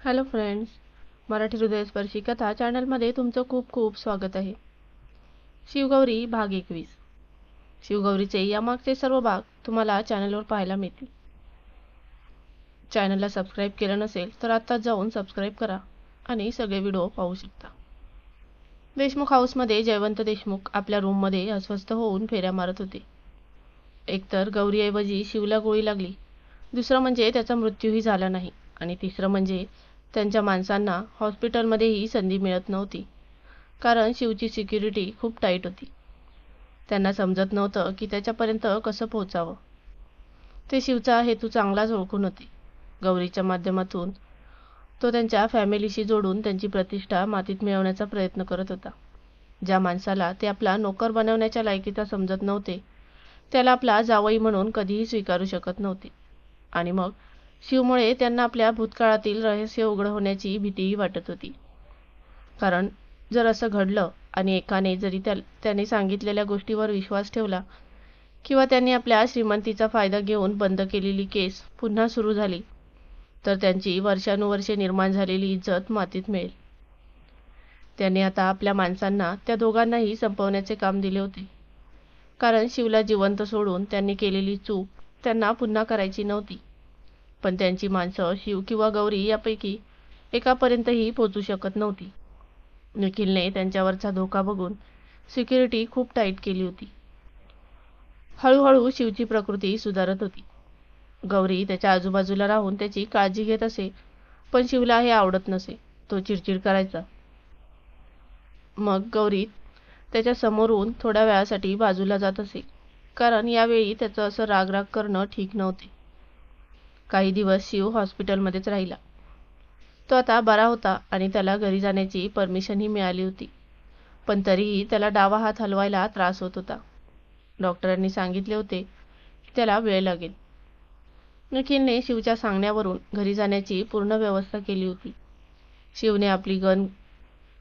Hello friends Marathi हृदयस्पर्शी कथा चॅनलमध्ये तुमचं खूप खूप स्वागत आहे. शिवगौरी भाग एकवीस. शिवगौरीचे यामागचे सर्व भाग तुम्हाला चॅनलवर पाहायला मिळतील. चॅनलला सबस्क्राईब केलं नसेल तर आत्ता जाऊन सबस्क्राईब करा आणि सगळे व्हिडिओ पाहू शकता. देशमुख हाऊसमध्ये जयवंत देशमुख आपल्या रूममध्ये अस्वस्थ होऊन फेऱ्या मारत होते. एकतर गौरीऐवजी शिवला गोळी लागली. दुसरं म्हणजे त्याचा मृत्यूही झाला नाही आणि तिसरं म्हणजे त्यांच्या माणसांना हॉस्पिटलमध्येही संधी मिळत नव्हती. कारण शिवची सिक्युरिटी खूप टाईट होती. त्यांना समजत नव्हतं की त्याच्यापर्यंत कसं पोहोचावं. ते शिवचा हेतू चांगलाच ओळखून होते. गौरीच्या माध्यमातून तो त्यांच्या फॅमिलीशी जोडून त्यांची प्रतिष्ठा मातीत मिळवण्याचा प्रयत्न करत होता. ज्या माणसाला ते आपला नोकर बनवण्याच्या लायकीचा समजत नव्हते त्याला आपला जावई म्हणून कधीही स्वीकारू शकत नव्हते. आणि मग शिवमुळे त्यांना आपल्या भूतकाळातील रहस्य उघड होण्याची भीतीही वाटत होती. कारण जर असं घडलं आणि एकाने जरी त्या त्याने सांगितलेल्या गोष्टीवर विश्वास ठेवला किंवा त्यांनी आपल्या श्रीमंतीचा फायदा घेऊन बंद केलेली केस पुन्हा सुरू झाली तर त्यांची वर्षानुवर्षे निर्माण झालेली इज्जत मातीत मिळेल. त्याने आता आपल्या माणसांना त्या दोघांनाही संपवण्याचे काम दिले होते. कारण शिवला जिवंत सोडून त्यांनी केलेली चूक त्यांना पुन्हा करायची नव्हती. पण त्यांची माणसं शिव किंवा गौरी यापैकी एकापर्यंतही पोचू शकत नव्हती. निखिलने त्यांच्यावरचा धोका बघून सिक्युरिटी खूप टाईट केली होती. हळूहळू शिवची प्रकृती सुधारत होती. गौरी त्याच्या आजूबाजूला राहून त्याची काळजी घेत असे पण शिवला हे आवडत नसे तो चिडचिड करायचा. मग गौरी त्याच्या समोरून थोड्या वेळासाठी बाजूला जात असे कारण यावेळी त्याचं असं रागराग करणं ठीक नव्हते. काही दिवस शिव हॉस्पिटलमध्येच राहिला. तो आता बरा होता आणि त्याला घरी जाण्याची परमिशनही मिळाली होती. पण तरीही त्याला डावा हात हलवायला त्रास होत होता. डॉक्टरांनी सांगितले होते की त्याला वेळ लागेल. निखिलने शिवच्या सांगण्यावरून घरी जाण्याची पूर्ण व्यवस्था केली होती. शिवने आपली गन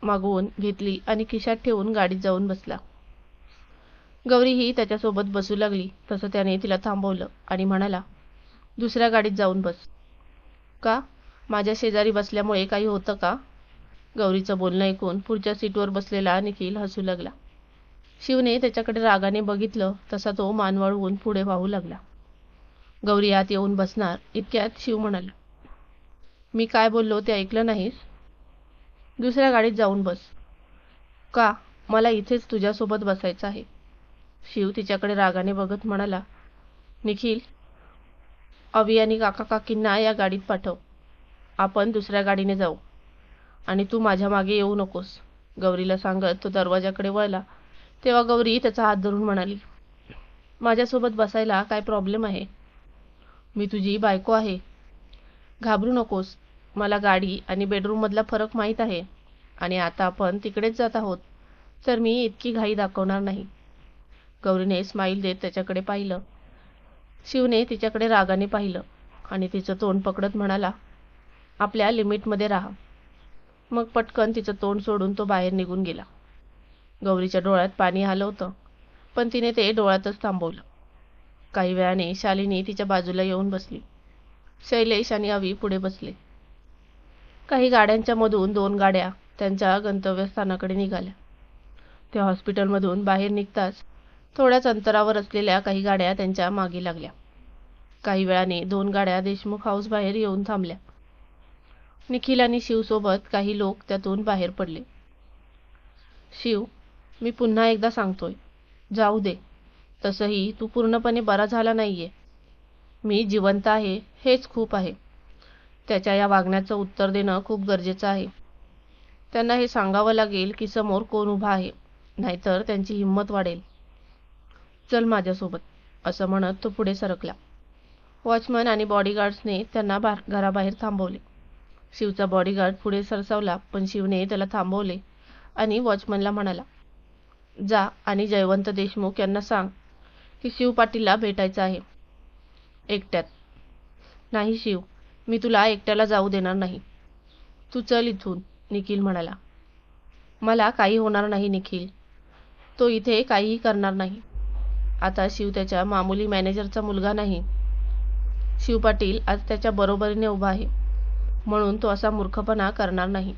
मागवून घेतली आणि खिशात ठेवून गाडीत जाऊन बसला. गौरीही त्याच्यासोबत बसू लागली तसं त्याने तिला थांबवलं आणि म्हणाला दुसऱ्या गाडीत जाऊन बस. का? माझ्या शेजारी बसल्यामुळे काही होतं का? गौरीचं बोलणं ऐकून पुढच्या सीटवर बसलेला निखिल हसू लागला. शिवने त्याच्याकडे रागाने बघितलं तसा तो मान वळवून पुढे वाहू लागला. गौरी आत येऊन बसणार इतक्यात शिव म्हणाला मी काय बोललो ते ऐकलं नाहीस? दुसऱ्या गाडीत जाऊन बस. का? मला इथेच तुझ्यासोबत बसायचं आहे. शिव तिच्याकडे रागाने बघत म्हणाला निखिल अवी आणि काका काकींना या गाडीत पाठव. आपण दुसऱ्या गाडीने जाऊ. आणि तू माझ्या मागे येऊ नकोस. गौरीला सांगत तो दरवाजाकडे वळला. तेव्हा गौरी त्याचा हात धरून म्हणाली माझ्यासोबत बसायला काय प्रॉब्लेम आहे? मी तुझी बायको आहे. घाबरू नकोस. मला गाडी आणि बेडरूममधला फरक माहीत आहे. आणि आता आपण तिकडेच जात आहोत. तर मी इतकी घाई दाखवणार नाही. गौरीने स्माईल देत त्याच्याकडे पाहिलं. शिवने तिच्याकडे रागाने पाहिलं आणि तिचं तोंड पकडत म्हणाला आपल्या लिमिटमध्ये राहा. मग पटकन तिचं तोंड सोडून तो बाहेर निघून गेला. गौरीच्या डोळ्यात पाणी आलं होतं पण तिने ते डोळ्यातच थांबवलं. काही वेळाने शालिनी तिच्या बाजूला येऊन बसली. शैलेश आणि अवी पुढे बसले. काही गाड्यांच्या मधून दोन गाड्या त्यांच्या गंतव्यस्थानाकडे निघाल्या. त्या हॉस्पिटलमधून बाहेर निघताच थोड्याच अंतरावर असलेल्या काही गाड्या त्यांच्या मागे लागल्या. काही वेळाने दोन गाड्या देशमुख हाऊस बाहेर येऊन थांबल्या. निखिल आणि शिवसोबत काही लोक त्यातून बाहेर पडले. शिव मी पुन्हा एकदा सांगतोय. जाऊ दे. तसंही तू पूर्णपणे बरा झाला नाहीये. मी जिवंत आहे हेच खूप आहे. त्याच्या या वागण्याचं उत्तर देणं खूप गरजेचं आहे. त्यांना हे सांगावं लागेल की समोर कोण उभा आहे. नाहीतर त्यांची हिंमत वाढेल. चल माझ्यासोबत असं म्हणत तो पुढे सरकला. वॉचमन आणि बॉडीगार्ड्सने त्यांना बा घराबाहेर थांबवले. शिवचा बॉडीगार्ड पुढे सरसावला पण शिवने त्याला थांबवले आणि वॉचमनला म्हणाला जा आणि जयवंत देशमुख यांना सांग की शिव पाटीलला भेटायचं आहे. एकट्यात. नाही शिव मी तुला एकट्याला जाऊ देणार नाही. तू चल इथून निखिल म्हणाला. मला काही होणार नाही निखिल. तो इथे काहीही करणार नाही. आता शिव त्याच्या मामुली मॅनेजरचा मुलगा नाही. शिव पाटील आज त्याच्या बरोबरीने उभा आहे. म्हणून तो असा मूर्खपणा करणार नाही.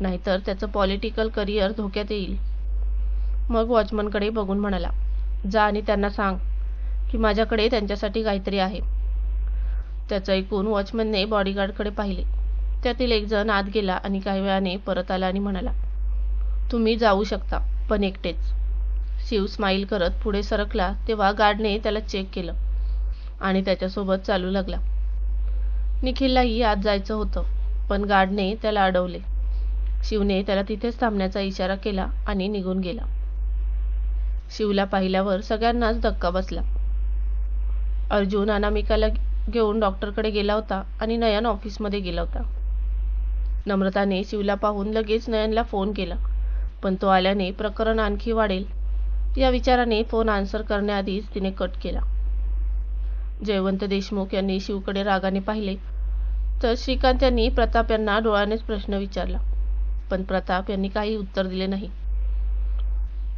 नाहीतर त्याचं पॉलिटिकल करिअर धोक्यात येईल. मग वॉचमनकडे बघून म्हणाला जा आणि त्यांना सांग की माझ्याकडे त्यांच्यासाठी काहीतरी आहे. त्याचं ऐकून वॉचमनने बॉडीगार्डकडे पाहिले. त्यातील एक जण आत गेला आणि काही वेळाने परत आला आणि म्हणाला तुम्ही जाऊ शकता पण एकटेच. शिव स्माईल करत पुढे सरकला तेव्हा गार्डने त्याला चेक केलं आणि त्याच्यासोबत चालू लागला. निखिललाही आत जायचं होतं पण गार्डने त्याला अडवले. शिवने त्याला तिथेच थांबण्याचा इशारा केला आणि निघून गेला. शिवला पाहिल्यावर सगळ्यांनाच धक्का बसला. अर्जुन अनामिकाला घेऊन डॉक्टरकडे गेला होता आणि नयन ऑफिसमध्ये गेला होता. नम्रताने शिवला पाहून लगेच नयनला फोन केला पण तो आल्याने प्रकरण आणखी वाढेल. या विचाराने फोन आन्सर करण्याआधीच तिने कट केला. जयवंत देशमुख यांनी शिवकडे रागाने पाहिले. तर श्रीकांत यांनी प्रताप यांना डोळ्यानेच प्रश्न विचारला. पण प्रताप यांनी काही उत्तर दिले नाही.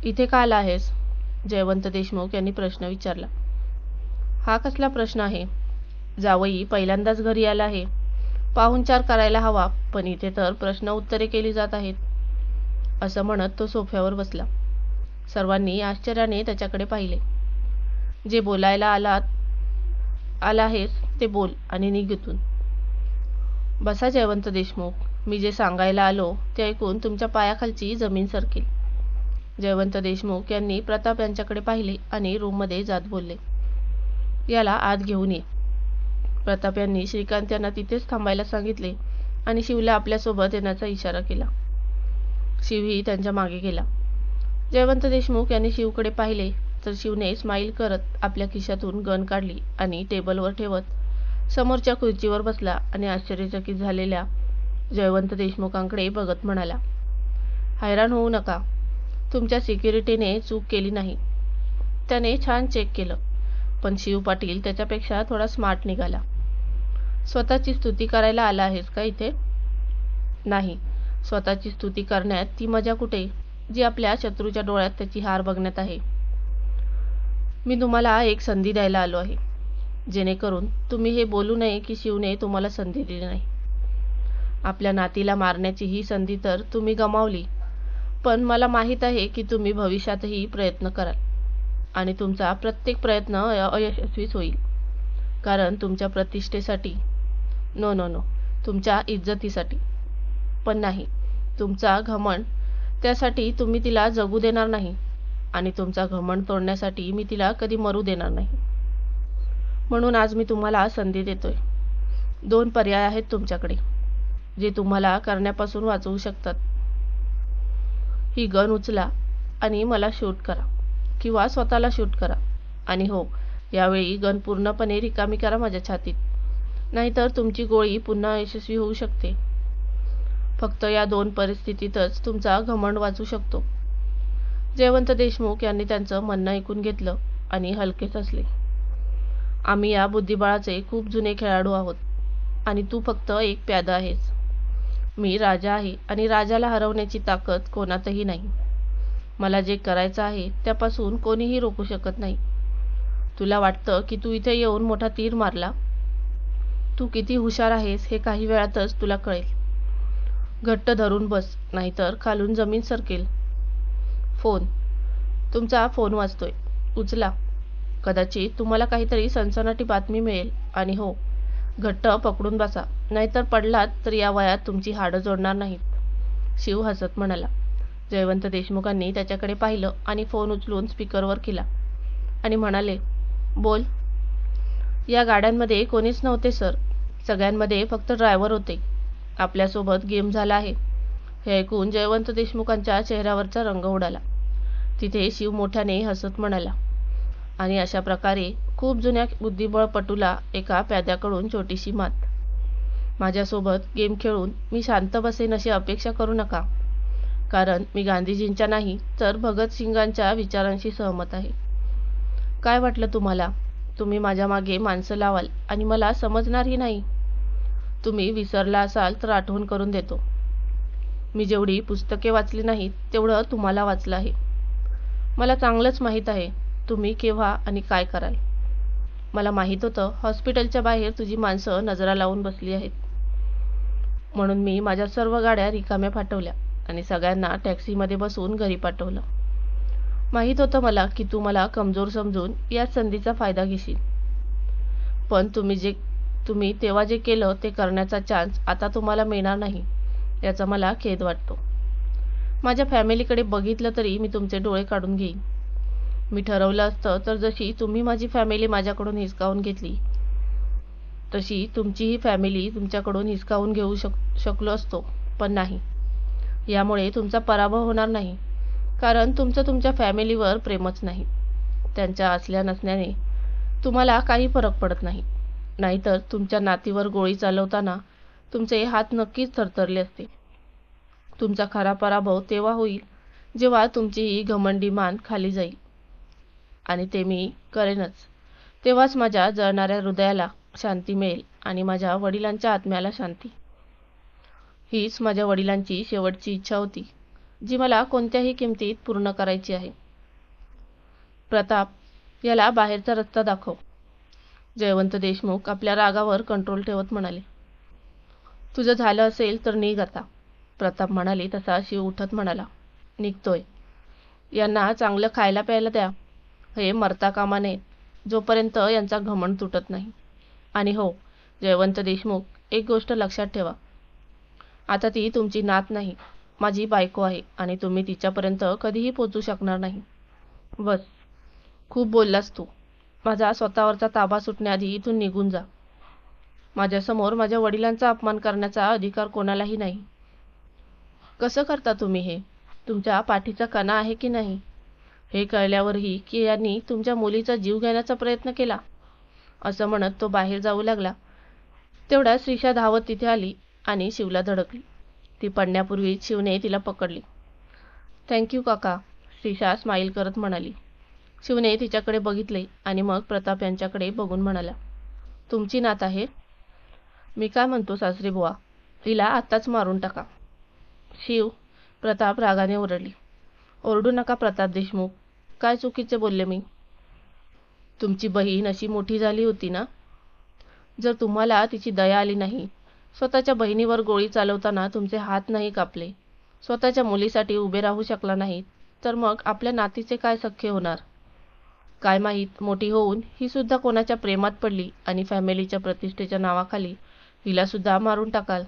इथे का आला आहेस जयवंत देशमुख यांनी प्रश्न विचारला. हा कसला प्रश्न आहे? जावई पहिल्यांदाच घरी आला आहे. पाहुणचार करायला हवा पण इथे तर प्रश्न उत्तरे केली जात आहेत. असं म्हणत तो सोफ्यावर बसला. सर्वांनी आश्चर्याने त्याच्याकडे पाहिले. जे बोलायला आलात आला आहेस ते बोल आणि निघितून बसा जयवंत देशमुख मी जे सांगायला आलो ते ऐकून तुमच्या पायाखालची जमीन सरकेल. जयवंत देशमुख यांनी प्रताप यांच्याकडे पाहिले आणि रूममध्ये जात बोलले. याला आत घेऊन ये. प्रताप यांनी श्रीकांत यांना तिथेच थांबायला सांगितले आणि शिवला आपल्यासोबत येण्याचा इशारा केला. शिवही त्यांच्या मागे गेला. जयवंत देशमुख यांनी शिवकडे पाहिले तर शिवने स्माईल करत आपल्या खिशातून गन काढली आणि टेबलवर ठेवत समोरच्या खुर्चीवर बसला आणि आश्चर्यचकित झालेल्या जयवंत देशमुखांकडे बघत म्हणाला हैराण होऊ नका. तुमच्या सिक्युरिटीने चूक केली नाही. त्याने छान चेक केलं पण शिव पाटील त्याच्यापेक्षा थोडा स्मार्ट निघाला. स्वतःची स्तुती करायला आला आहेस का इथे? नाही. स्वतःची स्तुती करण्यात ती मजा कुठे? जी आपल्या शत्रूच्या डोळ्यात त्याची हार बघण्यात आहे. मी तुम्हाला एक संधी द्यायला आलो आहे. जेणेकरून तुम्ही हे बोलू नये की शिवने तुम्हाला संधी दिली नाही. आपल्या नातीला मारण्याची ही संधी तर तुम्ही गमावली. पण मला माहीत आहे की तुम्ही भविष्यातही प्रयत्न कराल. आणि तुमचा प्रत्येक प्रयत्न अयशस्वीच होईल. कारण तुमच्या प्रतिष्ठेसाठी नो नो नो तुमच्या इज्जतीसाठी. पण नाही तुमचा घमंड त्यासाठी तुम्ही तिला जगू देणार नाही आणि तुमचा घमंड तोडण्यासाठी मी तिला कधी मरू देणार नाही. म्हणून आज मी तुम्हाला संधी देतोय. दोन पर्याय आहेत तुमच्याकडे जे तुम्हाला करण्यापासून वाचवू शकतात. ही गन उचला आणि मला शूट करा किंवा स्वतःला शूट करा. आणि हो यावेळी गन पूर्णपणे रिकामी करा माझ्या छातीत. नाहीतर तुमची गोळी पुन्हा यशस्वी होऊ शकते. फक्त या दोन परिस्थितीतच तुमचा घमंड वाचू शकतो. जयवंत देशमुख यांनी त्यांचं म्हणणं ऐकून घेतलं आणि हलकेच असले आम्ही या बुद्धिबळाचे खूप जुने खेळाडू आहोत आणि तू फक्त एक प्यादा आहेस. मी राजा आहे आणि राजाला हरवण्याची ताकद कोणातही नाही. मला जे करायचं आहे त्यापासून कोणीही रोखू शकत नाही. तुला वाटतं की तू इथे येऊन मोठा तीर मारला? तू किती हुशार आहेस हे काही वेळातच तुला कळेल. घट्ट धरून बस नाहीतर खालून जमीन सरकेल. फोन. तुमचा फोन वाजतोय. उचला. कदाचित तुम्हाला काहीतरी सनसनाटी बातमी मिळेल. आणि हो घट्ट पकडून बसा. नाहीतर पडलात तर या वयात तुमची हाडं जोडणार नाहीत. शिव हसत म्हणाला. जयवंत देशमुखांनी त्याच्याकडे पाहिलं आणि फोन उचलून स्पीकरवर केला. आणि म्हणाले बोल. या गाड्यांमध्ये कोणीच नव्हते सर. सगळ्यांमध्ये फक्त ड्रायव्हर होते. आपल्यासोबत गेम झाला आहे. हे ऐकून जयवंत देशमुखांच्या चेहऱ्यावरचा रंग उडाला. तिथे शिव मोठ्याने हसत म्हणाला आणि अशा प्रकारे खूप जुन्या बुद्धिबळपटूला एका प्याद्याकडून छोटीशी मात. माझ्यासोबत गेम खेळून मी शांत बसेन अशी अपेक्षा करू नका. कारण मी गांधीजींच्या नाही तर भगतसिंगांच्या विचारांशी सहमत आहे. काय वाटलं तुम्हाला? तुम्ही माझ्या मागे माणसं लावाल आणि मला समजणारही नाही. तुम्ही विसरला असाल तर आठवण करून देतो. मी जेवढी पुस्तके वाचली नाहीत तेवढं तुम्हाला वाचलं आहे. मला चांगलंच माहीत आहे तुम्ही केव्हा आणि काय कराल. मला माहीत होतं हॉस्पिटलच्या बाहेर तुझी माणसं नजरा लावून बसली आहेत. म्हणून मी माझ्या सर्व गाड्या रिकाम्या पाठवल्या आणि सगळ्यांना टॅक्सीमध्ये बसून घरी पाठवलं. माहीत होतं मला की तू मला कमजोर समजून या संधीचा फायदा घेशील. पण तुम्ही जे तुम्ही तेव्हा जे केलं ते करण्याचा चान्स आता तुम्हाला मिळणार नाही याचा मला खेद वाटतो. माझ्या फॅमिलीकडे बघितलं तरी मी तुमचे डोळे काढून घेईन. मी ठरवलं असतं तर जशी तुम्ही माझी फॅमिली माझ्याकडून हिसकावून घेतली तशी तुमचीही फॅमिली तुमच्याकडून हिसकावून घेऊ शक शकलो असतो पण नाही. यामुळे तुमचा पराभव होणार नाही कारण तुमचं तुमच्या फॅमिलीवर प्रेमच नाही. त्यांच्या असल्या नसण्याने तुम्हाला काही फरक पडत नाही. नाहीतर तुमच्या नातीवर गोळी चालवताना तुमचे हात नक्कीच थरथरले असते. तुमचा खरा पराभव तेव्हा होईल जेव्हा तुमची ही घमंडी मान खाली जाईल. आणि ते मी करेनच. तेव्हाच माझ्या जळणाऱ्या हृदयाला शांती मिळेल आणि माझ्या वडिलांच्या आत्म्याला शांती. हीच माझ्या वडिलांची शेवटची इच्छा होती जी मला कोणत्याही किमतीत पूर्ण करायची आहे. प्रताप याला बाहेरचा रस्ता दाखव. जयवंत देशमुख आपल्या रागावर कंट्रोल ठेवत म्हणाले. तुझं झालं असेल तर निघ आता प्रताप म्हणाले तसा शिव उठत म्हणाला. निघतोय. यांना चांगलं खायला प्यायला द्या. हे मरता कामा नये. जोपर्यंत यांचा घमंड तुटत नाही. आणि हो जयवंत देशमुख एक गोष्ट लक्षात ठेवा. आता ती तुमची नात नाही. माझी बायको आहे आणि तुम्ही तिच्यापर्यंत कधीही पोचू शकणार नाही. बस. खूप बोललास तू. माझा स्वतःवरचा ताबा सुटण्याआधी इथून निघून जा. माझ्यासमोर माझ्या वडिलांचा अपमान करण्याचा अधिकार कोणालाही नाही. कसं करता तुम्ही हे? तुमच्या पाठीचा कणा आहे की नाही? हे कळल्यावरही की यांनी तुमच्या मुलीचा जीव घेण्याचा प्रयत्न केला? असं म्हणत तो बाहेर जाऊ लागला. तेवढ्या श्रीषा धावत तिथे आली आणि शिवला धडकली. ती पडण्यापूर्वीच शिवने तिला पकडली. थँक्यू काका श्रीषा स्माईल करत म्हणाली. शिवने तिच्याकडे बघितले आणि मग प्रताप यांच्याकडे बघून म्हणाला तुमची नात आहे. मी काय म्हणतो सासरी बुवा? हिला आत्ताच मारून टाका. शिव प्रताप रागाने ओरडली. ओरडू नका प्रताप देशमुख. काय चुकीचे बोलले मी? तुमची बहीण अशी मोठी झाली होती ना? जर तुम्हाला तिची दया आली नाही स्वतःच्या बहिणीवर गोळी चालवताना तुमचे हात नाही कापले स्वतःच्या मुलीसाठी उभे राहू शकला नाही तर मग आपल्या नातीचे काय सख्य होणार? काय माहीत मोठी होऊन ही सुद्धा कोणाच्या प्रेमात पडली आणि फॅमिलीच्या प्रतिष्ठेच्या नावाखाली हिला सुद्धा मारून टाकाल.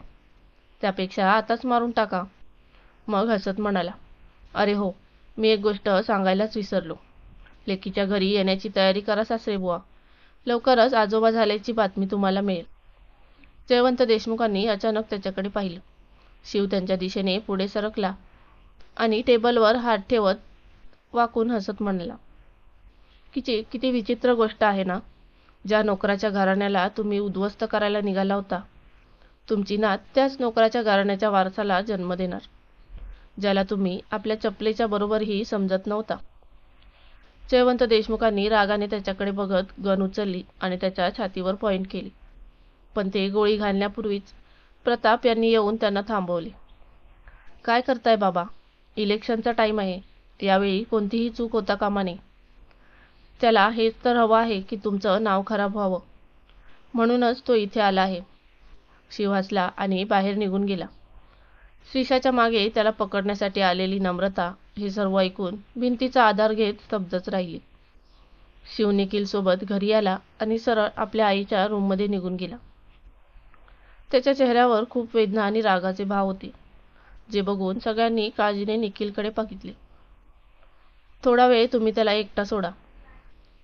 त्यापेक्षा आताच मारून टाका. मग हसत म्हणाला अरे हो मी एक गोष्ट सांगायलाच विसरलो. लेकीच्या घरी येण्याची तयारी करा सासरेबुवा लवकरच आजोबा झाल्याची बातमी तुम्हाला मिळेल. जयवंत देशमुखांनी अचानक त्याच्याकडे पाहिलं. शिव त्यांच्या दिशेने पुढे सरकला आणि टेबलवर हात ठेवत वाकून हसत म्हणाला किती किती विचित्र गोष्ट आहे ना ज्या नोकराच्या घराण्याला तुम्ही उद्ध्वस्त करायला निघाला होता. तुमची नात त्याच नोकराच्या घराण्याच्या वारसाला जन्म देणार ज्याला तुम्ही आपल्या चपलेच्या बरोबरही समजत नव्हता. जयवंत देशमुखांनी रागाने त्याच्याकडे बघत गन उचलली आणि त्याच्या छातीवर पॉईंट केली. पण ते गोळी घालण्यापूर्वीच प्रताप यांनी येऊन त्यांना थांबवले. काय करताय बाबा? इलेक्शनचा टाईम आहे. यावेळी कोणतीही चूक होता कामा नये. त्याला हेच तर हवं आहे की तुमचं नाव खराब व्हावं. म्हणूनच तो इथे आला आहे. शिव हसला आणि बाहेर निघून गेला. श्रीषाच्या मागे त्याला पकडण्यासाठी आलेली नम्रता हे सर्व ऐकून भिंतीचा आधार घेत स्तब्धच राहिली. शिव निखिलसोबत घरी आला आणि सरळ आपल्या आईच्या रूममध्ये निघून गेला. त्याच्या चेहऱ्यावर खूप वेदना आणि रागाचे भाव होते जे बघून सगळ्यांनी काळजीने निखिलकडे बघितले. थोडा वेळ तुम्ही त्याला एकटा सोडा.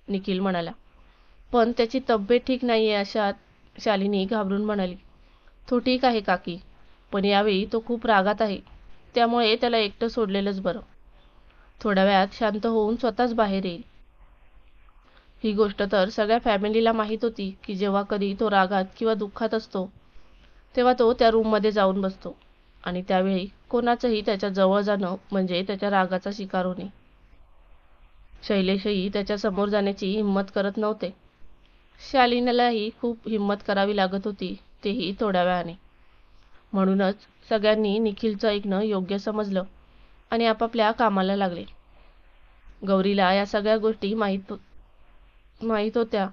निखिल म्हणाला. पण त्याची तब्येत ठीक नाही आहे अशा शालिनी घाबरून म्हणाली. तो ठीक आहे काकी पण यावेळी तो खूप रागात आहे त्यामुळे त्याला एकटं सोडलेलंच बरं. थोड्या वेळात शांत होऊन स्वतःच बाहेर येईल. ही गोष्ट तर सगळ्या फॅमिलीला माहीत होती की जेव्हा कधी तो रागात किंवा दुःखात असतो तेव्हा तो त्या रूममध्ये जाऊन बसतो. आणि त्यावेळी कोणाचंही त्याच्याजवळ जाणं म्हणजे त्याच्या रागाचा शिकार होणे. शैलेशही त्याच्यासमोर जाण्याची हिंमत करत नव्हते. शालिनीलाही खूप हिंमत करावी लागत होती तेही थोड्या वेळाने. म्हणूनच सगळ्यांनी निखिलचं ऐकणं योग्य समजलं आणि आपापल्या कामाला लागले. गौरीला या सगळ्या गोष्टी माहीत हो-, माहीत होत्या.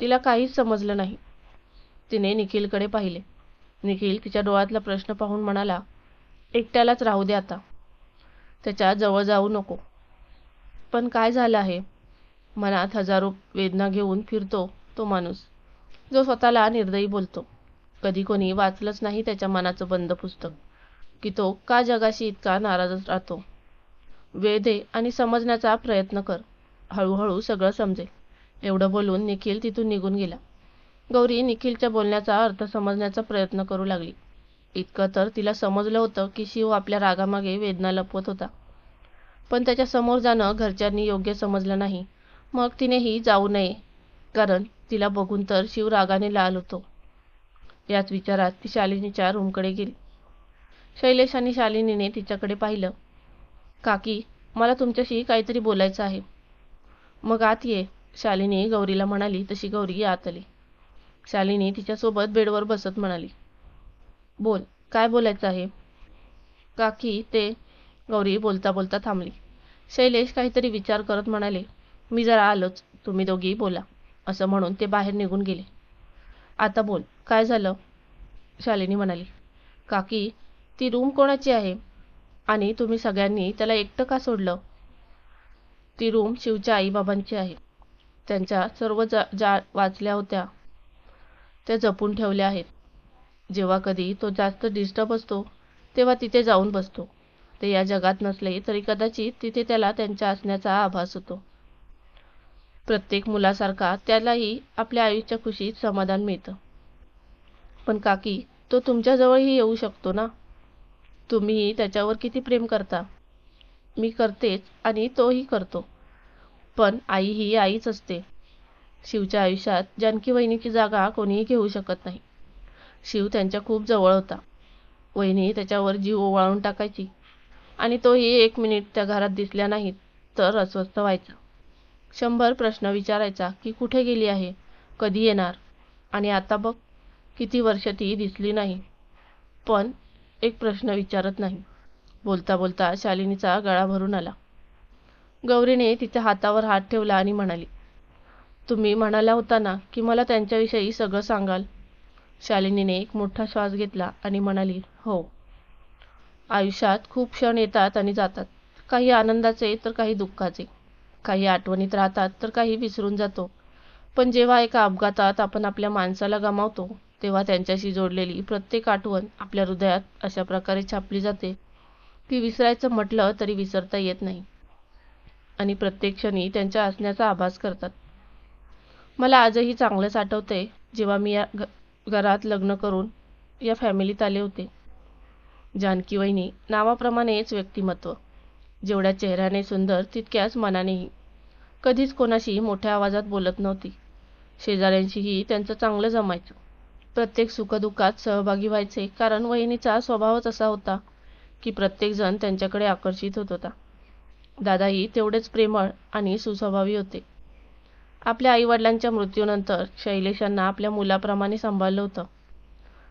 तिला काहीच समजलं नाही. तिने निखिलकडे पाहिले. निखिल तिच्या डोळ्यातला प्रश्न पाहून म्हणाला एकट्यालाच राहू दे आता. त्याच्याजवळ जाऊ नको. पण काय झालं आहे? मनात हजारो वेदना घेऊन फिरतो तो माणूस. जो स्वतःला निर्दयी बोलतो. कधी कोणी वाचलंच नाही त्याच्या मनाचं बंद पुस्तक. की तो का जगाशी इतका नाराजच राहतो? वेळ दे आणि समजण्याचा प्रयत्न कर. हळूहळू सगळं समजेल. एवढं बोलून निखिल तिथून निघून गेला. गौरी निखिलच्या बोलण्याचा अर्थ समजण्याचा प्रयत्न करू लागली. इतकं तर तिला समजलं होतं की शिव आपल्या रागामागे वेदना लपवत होता. पण त्याच्यासमोर जाणं घरच्यांनी योग्य समजलं नाही. मग तिनेही जाऊ नये कारण तिला बघून तर शिव रागाने लाल होतो. याच विचारात ती शालिनीच्या रूमकडे गेली. शैलेश आणि शालिनीने तिच्याकडे पाहिलं. काकी मला तुमच्याशी काहीतरी बोलायचं आहे. मग आत ये शालिनी गौरीला म्हणाली तशी गौरी आत आली. शालिनी तिच्यासोबत बेडवर बसत म्हणाली. बोल काय बोलायचं आहे? काकी ते गौरी बोलता बोलता थांबली. शैलेश काहीतरी विचार करत म्हणाले मी जरा आलोच तुम्ही दोघी बोला असं म्हणून ते बाहेर निघून गेले. आता बोल काय झालं? शालिनी म्हणाली. काकी ती रूम कोणाची आहे? आणि तुम्ही सगळ्यांनी त्याला एकटं का सोडलं? ती रूम शिवच्या आईबाबांची आहे. त्यांच्या सर्व जा ज्या वाचल्या होत्या. त्या जपून ठेवल्या आहेत. जेव्हा कधी तो जास्त डिस्टर्ब असतो तेव्हा तिथे जाऊन बसतो. ते या जगात नसले तरी कदाचित तिथे त्याला त्यांच्या असण्याचा आभास होतो. प्रत्येक मुलासारखा त्यालाही आपल्या आईच्या खुशीत समाधान मिळतं. पण काकी तो तुमच्याजवळही येऊ शकतो ना? तुम्ही त्याच्यावर किती प्रेम करता? मी करतेच आणि तोही करतो. पण आई ही आईच असते. शिवच्या आयुष्यात जानकी वहिनीची जागा कोणीही घेऊ शकत नाही. शिव त्यांच्या खूप जवळ होता. वहिनी त्याच्यावर जीव ओवाळून टाकायची. आणि तोही एक मिनिट त्या घरात दिसल्या नाहीत तर अस्वस्थ व्हायचा. शंभर प्रश्न विचारायचा की कुठे गेली आहे? कधी येणार? आणि आता बघ किती वर्ष ती दिसली नाही. पण एक प्रश्न विचारत नाही. बोलता बोलता शालिनीचा गळा भरून आला. गौरीने तिच्या हातावर हात ठेवला आणि म्हणाली तुम्ही म्हणाला होता ना की मला त्यांच्याविषयी सगळं सांगाल? शालिनीने एक मोठा श्वास घेतला आणि म्हणाली हो. आयुष्यात खूप क्षण येतात आणि जातात. काही आनंदाचे तर काही दुःखाचे. काही आठवणीत राहतात तर काही विसरून जातो. पण जेव्हा एका अपघातात आपण आपल्या माणसाला गमावतो तेव्हा त्यांच्याशी जोडलेली प्रत्येक आठवण आपल्या हृदयात अशा प्रकारे छापली जाते की विसरायचं म्हटलं तरी विसरता येत नाही. आणि प्रत्येक क्षणी त्यांच्या असण्याचा आभास करतात. मला आजही चांगलंच आठवतंय जेव्हा मी या घरात लग्न करून या फॅमिलीत आले होते. जानकी वहिनी नावाप्रमाणेच व्यक्तिमत्व. जेवढ्या चेहऱ्याने सुंदर तितक्याच मनानेही. कधीच कोणाशी मोठ्या आवाजात बोलत नव्हती. शेजाऱ्यांशीही त्यांचं चांगलं जमायचं. प्रत्येक सुखदुःखात सहभागी व्हायचे कारण वहिनीचा स्वभावच असा होता की प्रत्येकजण त्यांच्याकडे आकर्षित होत होता. दादाही तेवढेच प्रेमळ आणि सुस्वभावी होते. आपल्या आईवडिलांच्या मृत्यूनंतर शैलेशांना आपल्या मुलाप्रमाणे सांभाळलं होतं.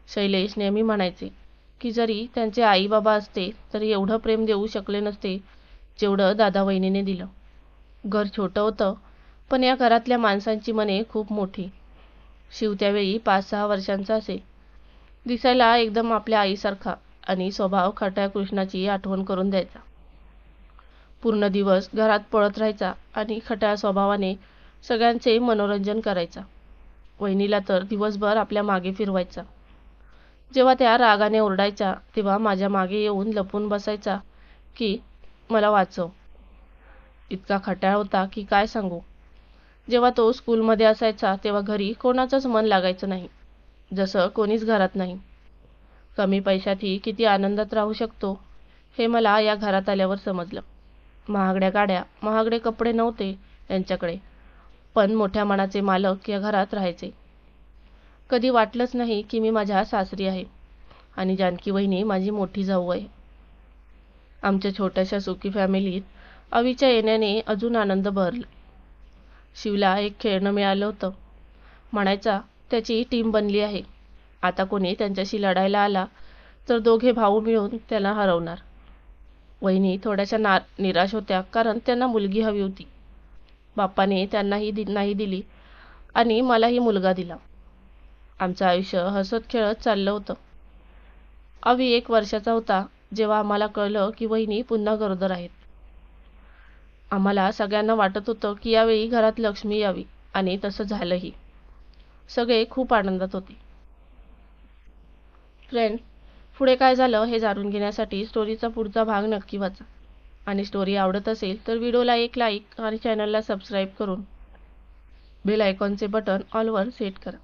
शैलेश नेहमी म्हणायचे की जरी त्यांचे आई बाबा असते तरी एवढं प्रेम देऊ शकले नसते जेवढं दादा वहिनीने दिलं. घर छोटं होतं पण या घरातल्या माणसांची मने खूप मोठी. शिव त्यावेळी पाच सहा वर्षांचा असे. दिसायला एकदम आपल्या आईसारखा आणि स्वभाव खट्या कृष्णाची आठवण करून द्यायचा. पूर्ण दिवस घरात पळत राहायचा आणि खट्या स्वभावाने सगळ्यांचे मनोरंजन करायचा. वहिनीला तर दिवसभर आपल्या मागे फिरवायचा. जेव्हा त्या रागाने ओरडायच्या तेव्हा माझ्या मागे येऊन लपून बसायचा की मला वाचव. इतका खट्याळ होता की काय सांगू? जेव्हा तो स्कूलमध्ये असायचा तेव्हा घरी कोणाचंच मन लागायचं नाही. जसं कोणीच घरात नाही. कमी पैशातही किती आनंदात राहू शकतो हे मला या घरात आल्यावर समजलं. महागड्या गाड्या महागडे कपडे नव्हते त्यांच्याकडे पण मोठ्या मनाचे मालक या घरात राहायचे. कधी वाटलंच नाही की मी माझ्या सासरी आहे. आणि जानकी वहिनी माझी मोठी जाऊ आहे. आमच्या छोट्याशा सुखी फॅमिलीत अवीच्या येण्याने अजून आनंद भरला. शिवला एक खेळणं मिळालं होतं. म्हणायचा त्याची टीम बनली आहे. आता कोणी त्यांच्याशी लढायला आला तर दोघे भाऊ मिळून त्याला हरवणार. वहिनी थोड्याशा ना निराश होत्या कारण त्यांना मुलगी हवी होती. बाप्पाने त्यांनाही दि नाही दिली आणि मलाही मुलगा दिला. आमचं आयुष्य हसत खेळत चाललं होतं. अवी एक वर्षाचा होता जेव्हा आम्हाला कळलं की वहिनी पुन्हा गरोदर आहेत. आम्हाला सगळ्यांना वाटत होतं की यावेळी घरात लक्ष्मी यावी आणि तसं झालंही. सगळे खूप आनंदात होते. फ्रेंड पुढे काय झालं हे जाणून घेण्यासाठी स्टोरीचा पुढचा भाग नक्की वाचा. आणि स्टोरी आवडत असेल तर व्हिडिओला एक लाईक आणि चॅनलला सबस्क्राईब करून बेल आयकॉनचे बटन ऑलवर सेट करा.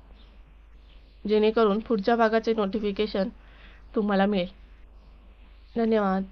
जेणेकरून पुढच्या भागाचे नोटिफिकेशन तुम्हाला मिळेल. धन्यवाद.